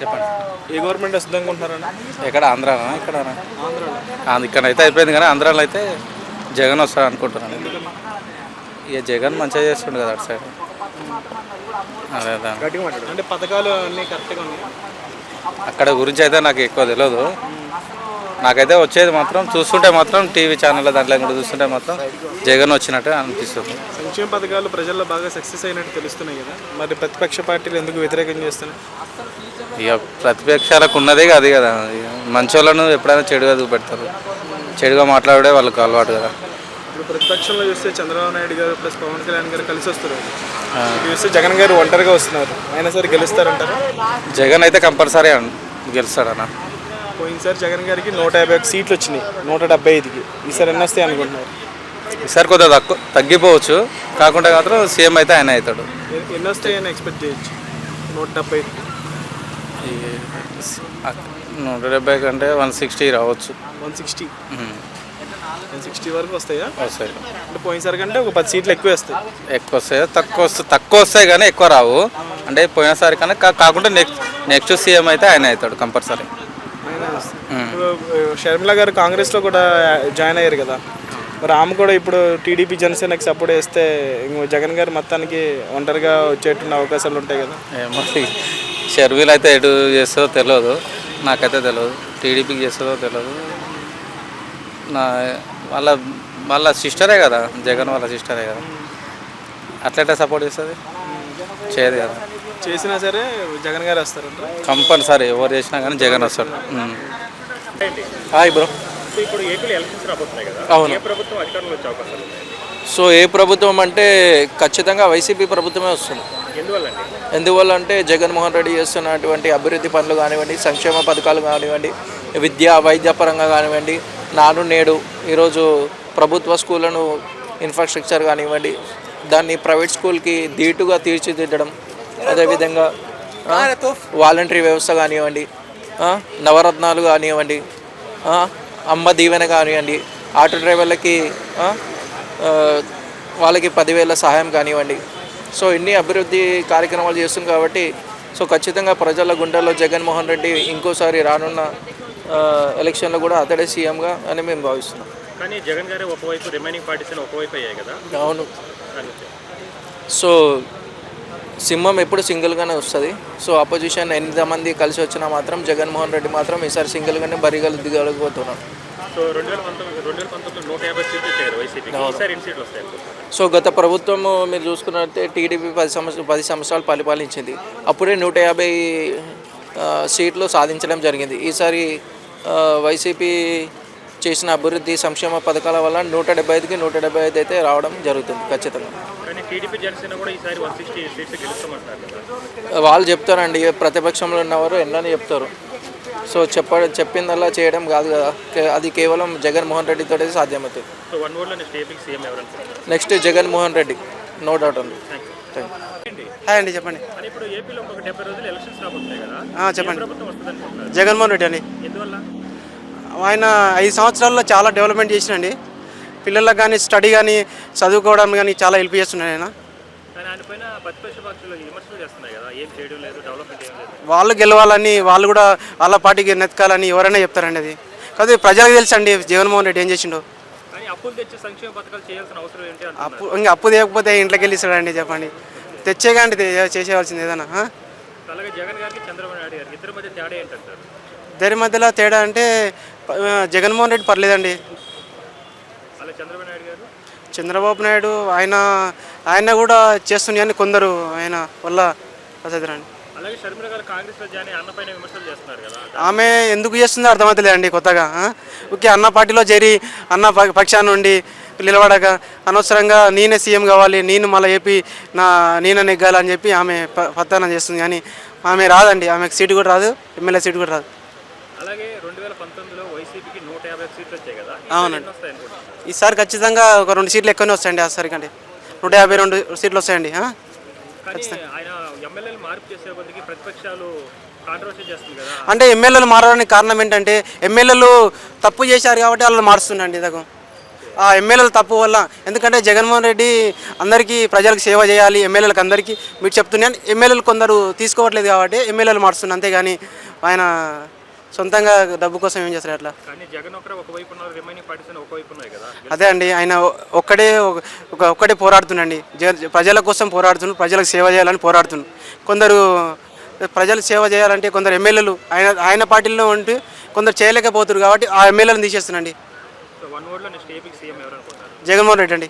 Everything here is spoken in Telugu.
చెప్పండి. ఏ గవర్నమెంట్ వస్తుంది అనుకుంటున్నారన్న ఎక్కడ ఆంధ్రానా? ఇక్కడ ఇక్కడ అయితే అయిపోయింది కానీ ఆంధ్రాలో అయితే జగన్ వస్తాడు అనుకుంటున్నాను. ఇక జగన్ మంచిగా చేస్తుండు కదా అటు సైడ్. అదే అంటే పథకాలు అన్నీ కరెక్ట్గా ఉన్నాయి? అక్కడ గురించి అయితే నాకు ఎక్కువ తెలియదు నాకైతే వచ్చేది మాత్రం చూస్తుంటే మాత్రం టీవీ ఛానల్ దాంట్లో కూడా చూస్తుంటే మాత్రం జగన్ వచ్చినట్టు అనిపిస్తుంది. సంక్షేమ పథకాలు ప్రజల్లో బాగా సక్సెస్ అయినట్టు తెలుస్తున్నాయి కదా. మరి ప్రతిపక్ష పార్టీలు ఎందుకు వ్యతిరేకం చేస్తున్నాయి? ఇక ప్రతిపక్షాలకు ఉన్నదే అది కదా. ఇక మంచోళ్ళను ఎప్పుడైనా చెడుగా చూపెడతారు. చెడుగా మాట్లాడే వాళ్ళకి అలవాటు కదా. ఇప్పుడు ప్రతిపక్షంలో చూస్తే చంద్రబాబు నాయుడు గారు ప్లస్ పవన్ కళ్యాణ్ గారు కలిసి వస్తారు. చూస్తే జగన్ గారు ఒంటరిగా వస్తున్నారు. అయినా సరే గెలుస్తారంటారు? జగన్ అయితే కంపల్సరీ గెలుస్తాడన్న. పోయినసారి జగన్ గారికి నూట యాభై ఒక సీట్లు వచ్చినాయి. నూట డెబ్బై ఐదుకి. ఈసారి ఎన్ని వస్తాయి అనుకుంటున్నారు? ఈసారి కొద్దిగా తక్కువ తగ్గిపోవచ్చు. కాకుండా మాత్రం సీఎం అయితే ఆయన అవుతాడు. ఎన్ని- వస్తాయని ఎక్స్పెక్ట్ చేయొచ్చు? నూట డెబ్బై ఐదు. నూట డెబ్బై కంటే వన్ సిక్స్టీ రావచ్చు. One sixty? వన్ సిక్స్టీ వరకు వస్తాయా? వస్తాయి. అంటే పోయినసారి కంటే ఒక పది సీట్లు ఎక్కువ వస్తాయి. ఎక్కువ వస్తాయి? తక్కువ వస్తాయి తక్కువ వస్తాయి కానీ ఎక్కువ రావు. అంటే పోయినసారి కన్నా కాకుండా నెక్స్ట్ నెక్స్ట్ సీఎం అయితే ఆయన అవుతాడు కంపల్సరీ. షర్మిల గారు కాంగ్రెస్లో కూడా జాయిన్ అయ్యారు కదా. మరి ఆమె కూడా ఇప్పుడు టీడీపీ జనసేనకి సపోర్ట్ చేస్తే ఇంకో జగన్ గారు మొత్తానికి ఒంటరిగా వచ్చేటున్న అవకాశాలు ఉంటాయి కదా. షర్వీలు అయితే ఎటు చేస్తుందో తెలియదు నాకైతే తెలియదు టీడీపీకి చేస్తుందో తెలియదు నా వాళ్ళ వాళ్ళ సిస్టరే కదా. జగన్ వాళ్ళ సిస్టరే కదా. అట్లయితే సపోర్ట్ చేస్తుంది? చేయదు కదా. చేసినా సరే జగన్ గారు వస్తారంట. కంపల్సరీ ఎవరు చేసినా కానీ జగన్ వస్తాడు. Hi bro. ఇప్పుడు ఏపీలో ఎలక్షన్స్ రాబోతున్నాయి కదా. అవును. ఏ ప్రభుత్వం అధికారంలో వచ్చే అవకాశాలు ఉన్నాయి? సో ఏ ప్రభుత్వం అంటే ఖచ్చితంగా వైసీపీ ప్రభుత్వమే వస్తుంది. ఎందువల్ల అంటే జగన్మోహన్ రెడ్డి చేస్తున్నటువంటి అభివృద్ధి పనులు కానివ్వండి సంక్షేమ పథకాలు కానివ్వండి విద్య వైద్య పరంగా కానివ్వండి నాను నేడు ఈరోజు ప్రభుత్వ స్కూళ్ళను ఇన్ఫ్రాస్ట్రక్చర్ కానివ్వండి దాన్ని ప్రైవేట్ స్కూల్కి ధీటుగా తీర్చిదిద్దడం అదేవిధంగా వాలంటరీ వ్యవస్థ కానివ్వండి నవరత్నాలు కానివ్వండి అమ్మ దీవెన కానివ్వండి ఆటో డ్రైవర్లకి వాళ్ళకి పదివేల సహాయం కానివ్వండి సో ఇన్ని అభివృద్ధి కార్యక్రమాలు చేస్తుంది కాబట్టి సో ఖచ్చితంగా ప్రజల గుండెల్లో జగన్మోహన్ రెడ్డి ఇంకోసారి రానున్న ఎలక్షన్లో కూడా అతడే సీఎంగా అని మేము భావిస్తున్నాం. కానీ జగన్ గారే ఒకవైపు రిమైనింగ్ పార్టీస్ ఒకవైపు అయ్యాయి కదా? అవును. సో సింహం ఎప్పుడు సింగిల్గానే వస్తుంది. సో అపోజిషన్ ఎంతమంది కలిసి వచ్చినా మాత్రం జగన్మోహన్ రెడ్డి మాత్రం ఈసారి సింగిల్గానే బరిగలు దిగలిగిపోతున్నాడు సో రెండు వేల పంతొమ్మిది రెండు వేల పంతొమ్మిదిలో నూట యాభై సీట్లు వచ్చారు వైసీపీకి. ఈసారి ఎన్ని సీట్లు వస్తాయి? సో గత ప్రభుత్వం మీరు చూసుకున్నట్లయితే టీడీపీ పది సంవత్సరాలు పది సంవత్సరాలు పరిపాలించింది. అప్పుడే నూట యాభై సీట్లు సాధించడం జరిగింది. ఈసారి వైసీపీ చేసిన అభివృద్ధి సంక్షేమ పథకాల వల్ల నూట డెబ్బై ఐదుకి నూట డెబ్బై ఐదు అయితే రావడం జరుగుతుంది ఖచ్చితంగా. వాళ్ళు చెప్తారండి ప్రతిపక్షంలో ఉన్నవారు ఎన్నని చెప్తారు. సో చెప్ప చెప్పిందల్లా చేయడం కాదు కదా. అది కేవలం జగన్మోహన్ రెడ్డితో సాధ్యమవుతుంది. So one వర్డ్లో next Jaganmohan Reddy. No doubt అండి. హాయ్ అండి చెప్పండి. కానీ ఇప్పుడు ఏపీలో ఒక డెబ్బై రోజులు ఎలక్షన్స్ రాబోతున్నాయి కదా. ఆ, చెప్పండి. జగన్మోహన్ రెడ్డి అండి. ఎందువల్ల? ఆయన ఐదు సంవత్సరాల్లో చాలా డెవలప్మెంట్ చేసినండి పిల్లలకు కానీ స్టడీ కానీ చదువుకోవడం కానీ చాలా హెల్ప్ చేస్తున్నాడు ఆయన. వాళ్ళు గెలవాలని వాళ్ళు కూడా వాళ్ళ పార్టీకి నెతకాలని ఎవరైనా చెప్తారండి అది? కాదు ప్రజలకు తెలుసు అండి జగన్మోహన్ రెడ్డి ఏం చేసిండో. అప్పు ఇంకా అప్పు తీయకపోతే ఇంట్లోకి వెళ్ళి ఇస్తాడండి చెప్పండి తెచ్చేగాండి చేసేవాల్సింది ఏదైనా ఇద్దరి మధ్యలో తేడా అంటే జగన్మోహన్ రెడ్డి పర్లేదండి. చంద్రబాబు నాయుడు ఆయన ఆయన కూడా చేస్తున్నాయని కొందరు ఆయన వల్ల కదా. ఆమె ఎందుకు చేస్తుందో అర్థమవుతలేదండి కొత్తగా? ఓకే అన్న పార్టీలో చేరి అన్న ప- పక్షాన నుండి నిలబడక అనవసరంగా నేనే సీఎం కావాలి నేను మళ్ళీ ఏపీ నా నేనే నెగ్గాలని చెప్పి ఆమె పత్తానం చేస్తుంది కానీ ఆమె రాదండి ఆమెకు సీటు కూడా రాదు ఎమ్మెల్యే సీటు కూడా రాదు. అలాగే రెండు వేల పంతొమ్మిదిలో వైసీపీకి నూట యాభై సీట్లు వచ్చాయి కదా అవునండి. ఈసారి ఖచ్చితంగా ఒక రెండు సీట్లు ఎక్కువనే వస్తాయండి ఆ సరికండి నూట యాభై రెండు సీట్లు వస్తాయండి అంటే ఎమ్మెల్యేలు మారడానికి కారణం ఏంటంటే ఎమ్మెల్యేలు తప్పు చేశారు కాబట్టి వాళ్ళు మారుస్తుండండి ఇదకు ఆ ఎమ్మెల్యేల తప్పు వల్ల ఎందుకంటే జగన్మోహన్ రెడ్డి అందరికీ ప్రజలకు సేవ చేయాలి ఎమ్మెల్యేలకు అందరికీ మీరు చెప్తున్నాను ఎమ్మెల్యేలు కొందరు తీసుకోవట్లేదు కాబట్టి ఎమ్మెల్యేలు మారుస్తున్నారు. అంతేగాని ఆయన సొంతంగా డబ్బు కోసం ఏం చేస్తారు అట్లా? అదే అండి ఆయన ఒక్కడే ఒక ఒక్కడే పోరాడుతుండండి. ప్రజల కోసం పోరాడుతున్నాడు ప్రజలకు సేవ చేయాలని పోరాడుతున్నాడు కొందరు ప్రజలకు సేవ చేయాలంటే కొందరు ఎమ్మెల్యేలు ఆయన ఆయన పార్టీలో ఉంటూ కొందరు చేయలేకపోతున్నారు కాబట్టి ఆ ఎమ్మెల్యేలను తీసేస్తున్నాండి. జగన్మోహన్ రెడ్డి అండి.